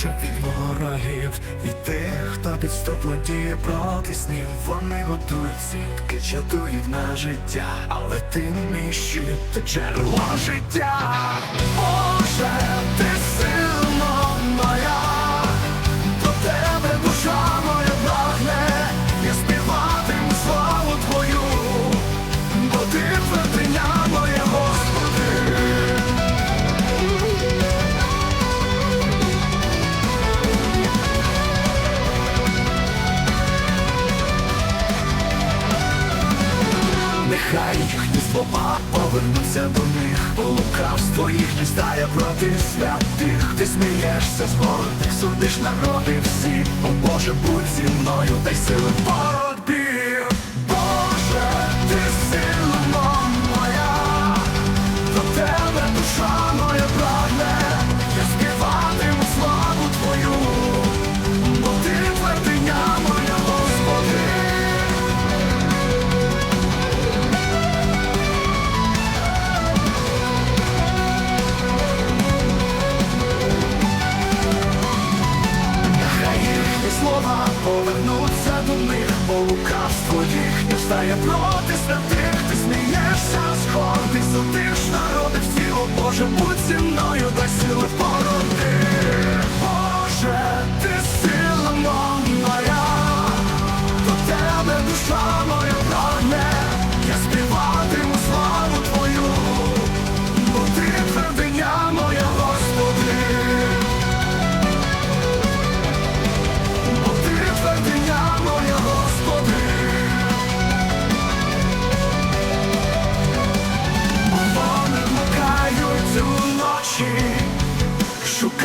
Боже від ворогів, І тих, хто підступно діє проти снів. Вони готують сітки, чатують на життя, але ти мій щит, ти джерело життя. Боже, ти сильно Нехай їхні слова повернуться до них. Лукавство їхнє стає проти святих Ти смієшся з гордих, судиш народи всі. О Боже, будь зі мною, дай сили в до них, бо лукавство їхнє стає проти святих, ти смієшся з гордих, сутиш народи всі, о Боже, будь зі мною, дай сили породи.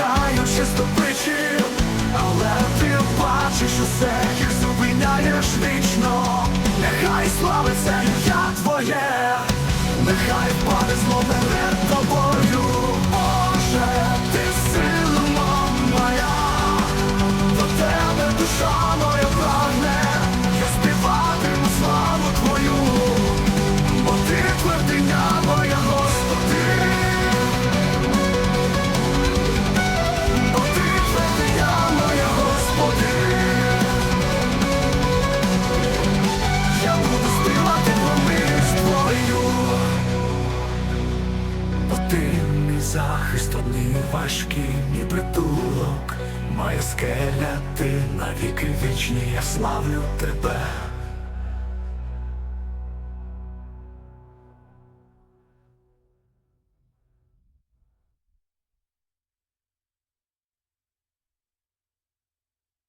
Шукаючи причин, Але ти бачиш усе, їх зупиняєш вічно. Нехай славиться ім'я твоє Нехай впаде зло перед тобою. Боже, ти сила моя до тебе душа моя ти мій захист, одний важкий, мій притулок, моя скеля, ти навіки вічні, я славлю тебе.